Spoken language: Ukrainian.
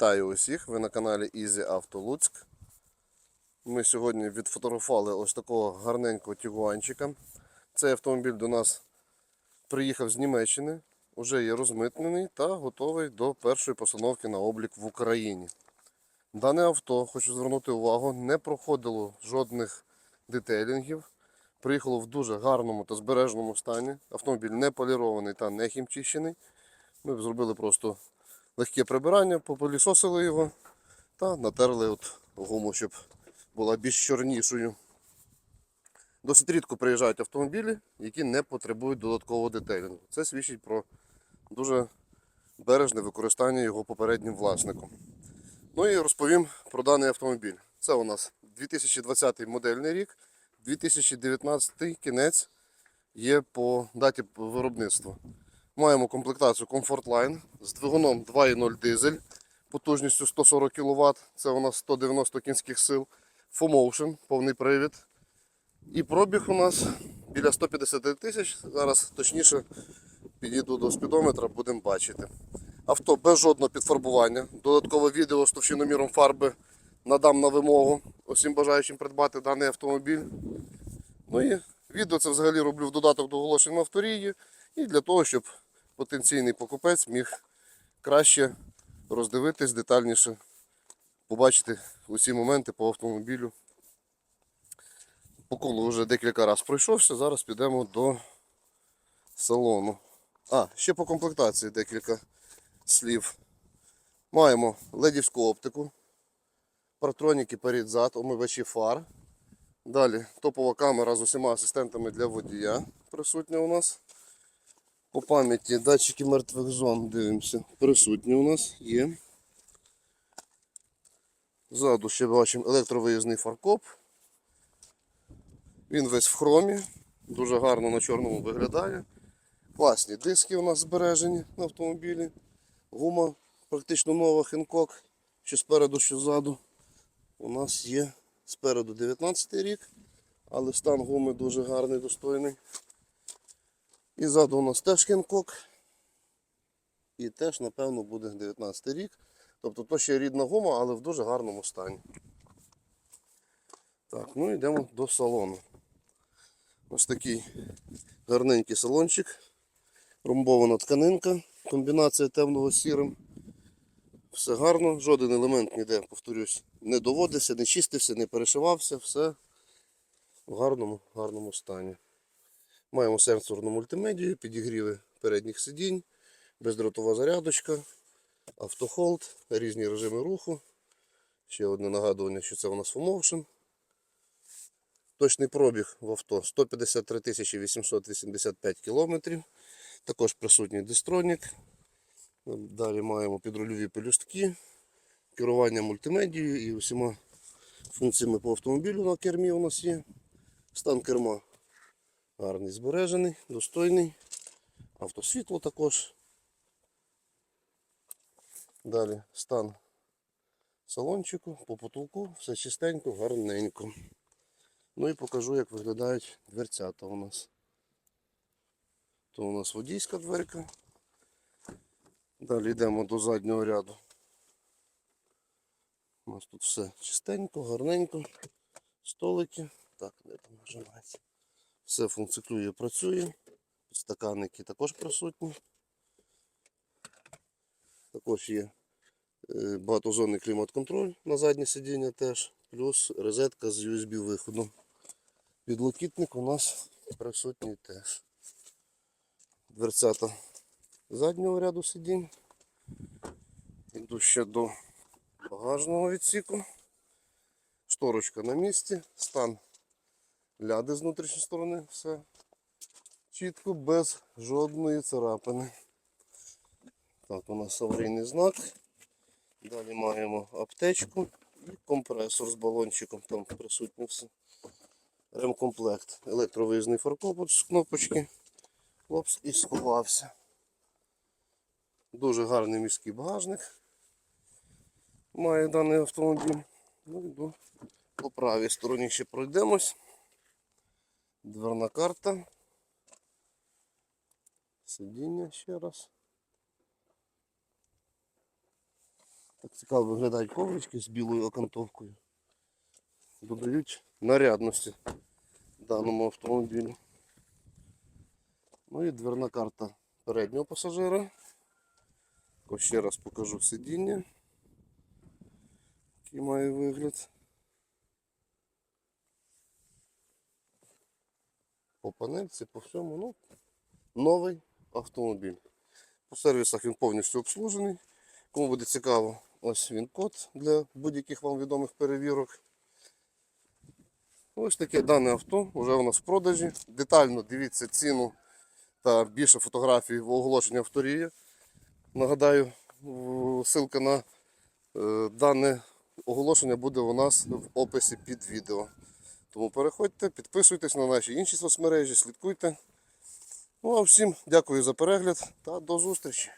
Вітаю усіх! Ви на каналі Easy Auto Луцьк. Ми сьогодні відфотографували ось такого гарненького тігуанчика. Цей автомобіль до нас приїхав з Німеччини, вже є розмитнений та готовий до першої постановки на облік в Україні. Дане авто, хочу звернути увагу, не проходило жодних детейлінгів. Приїхало в дуже гарному та збереженому стані. Автомобіль не полірований та не хімчищений. Ми зробили просто легке прибирання, попилісосили його та натерли от гуму, щоб була більш чорнішою. Досить рідко приїжджають автомобілі, які не потребують додаткового детейлінгу. Це свідчить про дуже бережне використання його попереднім власником. Ну і розповім про даний автомобіль. Це у нас 2020 модельний рік, 2019 кінець є по даті виробництва. Маємо комплектацію Comfort Line з двигуном 2.0 дизель потужністю 140 кВт. Це у нас 190 кінських сил. FOMotion, повний привід. І пробіг у нас біля 150 тисяч. Зараз точніше підійду до спідометра, будемо бачити. Авто без жодного підфарбування. Додаткове відео з товщиноміром фарби надам на вимогу усім бажаючим придбати даний автомобіль. Ну і відео це взагалі роблю в додаток до оголошень на авторії. І для того, щоб потенційний покупець міг краще роздивитись детальніше, побачити усі моменти по автомобілю. По колу вже декілька разів пройшовся, зараз підемо до салону. А, ще по комплектації декілька слів. Маємо ледівську оптику, партроніки перед-зад, омивачі фар. Далі топова камера з усіма асистентами для водія присутня у нас. По пам'яті датчики мертвих зон, дивимося, присутні у нас є. Ззаду ще бачимо електровиїзний фаркоп. Він весь в хромі, дуже гарно на чорному виглядає. Класні диски у нас збережені на автомобілі. Гума практично нова Хенкок, що спереду, що ззаду. У нас є спереду 19 рік, але стан гуми дуже гарний, достойний. І ззаду у нас теж Хенкок. І теж, напевно, буде 19 рік. Тобто то ще рідна гума, але в дуже гарному стані. Так, ну йдемо до салону. Ось такий гарненький салончик. Ромбована тканинка, комбінація темного з сірим. Все гарно, жоден елемент ніде, повторюсь, не доводився, не чистився, не перешивався, все в гарному, гарному стані. Маємо сенсорну мультимедію, підігріви передніх сидінь, бездротова зарядочка, автохолд, різні режими руху. Ще одне нагадування, що це у нас FOMotion. Точний пробіг в авто 153 885 км. Також присутній дистронік. Далі маємо підрульові пелюстки, керування мультимедією і усіма функціями по автомобілю на кермі у нас є. Стан керма гарний, збережений, достойний. Автосвітло також. Далі стан салончику, по потолку, все чистенько, гарненько. Ну і покажу, як виглядають дверцята у нас. То у нас водійська дверка. Далі йдемо до заднього ряду. У нас тут все чистенько, гарненько. Столики. Так, де там нажимається. Все функціонує, працює. Підстаканники також присутні. Також є е, багатозонний клімат-контроль на заднє сидіння теж, плюс розетка з USB виходом. Підлокітник у нас присутній теж. Дверцята заднього ряду сидінь. Йду ще до багажного відсіку. Шторочка на місці, стан ляди з внутрішньої сторони, все чітко, без жодної царапини. Так, у нас аварійний знак. Далі маємо аптечку і компресор з балончиком, там присутнє все. Ремкомплект. Електровиїзний фаркоп з кнопочки. Хлопс і сховався. Дуже гарний міський багажник має даний автомобіль. Ну, йду по правій стороні ще пройдемось. Дверна карта. Сидіння ще раз. Так цікаво виглядають коврички з білою окантовкою. Додають нарядності даному автомобілю. Ну і дверна карта переднього пасажира. Ось ще раз покажу сидіння. Який має вигляд. По панельці, по всьому, ну, новий автомобіль. По сервісах він повністю обслужений. Кому буде цікаво, ось він код для будь-яких вам відомих перевірок. Ось таке дане авто вже у нас в продажі. Детально дивіться ціну та більше фотографій в оголошенні авторія. Нагадаю, ссылка на е, дане оголошення буде у нас в описі під відео. Тому переходьте, підписуйтесь на наші інші соцмережі, слідкуйте. Ну а всім дякую за перегляд та до зустрічі!